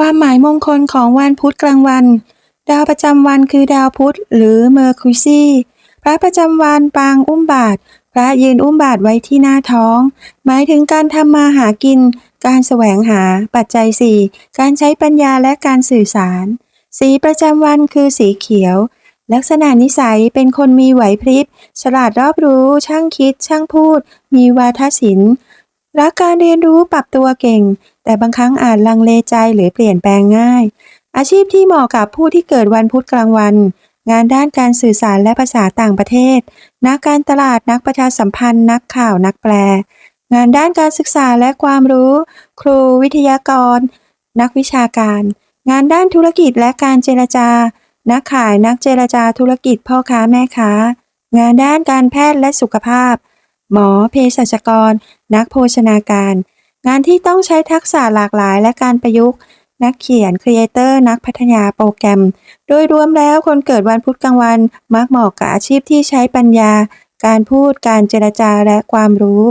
ความหมายมงคลของวันพุธกลางวัน ดาวประจำวันคือดาวพุธหรือเมอร์คิวซีพระประจำวันปางอุ้มบาท พระยืนอุ้มบาทไว้ที่หน้าท้อง หมายถึงการทำมาหากิน การแสวงหา ปัจจัยสี่การใช้ปัญญาและการสื่อสาร สีประจำวันคือสีเขียว ลักษณะนิสัยเป็นคนมีไหวพริบ ฉลาดรอบรู้ ช่างคิด ช่างพูด มีวาทศิลป์ รักการเรียนรู้ปรับตัวเก่ง แต่บางครั้งอาจลังเลใจหรือเปลี่ยนแปลงง่าย อาชีพที่เหมาะกับผู้ที่เกิดวันพุธกลางวัน งานด้านการสื่อสารและภาษาต่างประเทศ นักการตลาดนักประชาสัมพันธ์ นักข่าวนักแปล งานด้านการศึกษาและความรู้ ครูวิทยากร นักวิชาการ งานด้านธุรกิจและการเจรจา นักขายนักเจรจาธุรกิจพ่อค้าแม่ค้า งานด้านการแพทย์และสุขภาพ หมอ เภสัชกร นักโภชนาการ งานที่ต้องใช้ทักษะหลากหลายและการประยุกต์ นักเขียน ครีเอเตอร์ นักพัฒนาโปรแกรม โดยรวมแล้วคนเกิดวันพุธกลางวัน มักเหมาะกับอาชีพที่ใช้ปัญญา การพูด การเจรจาและความรู้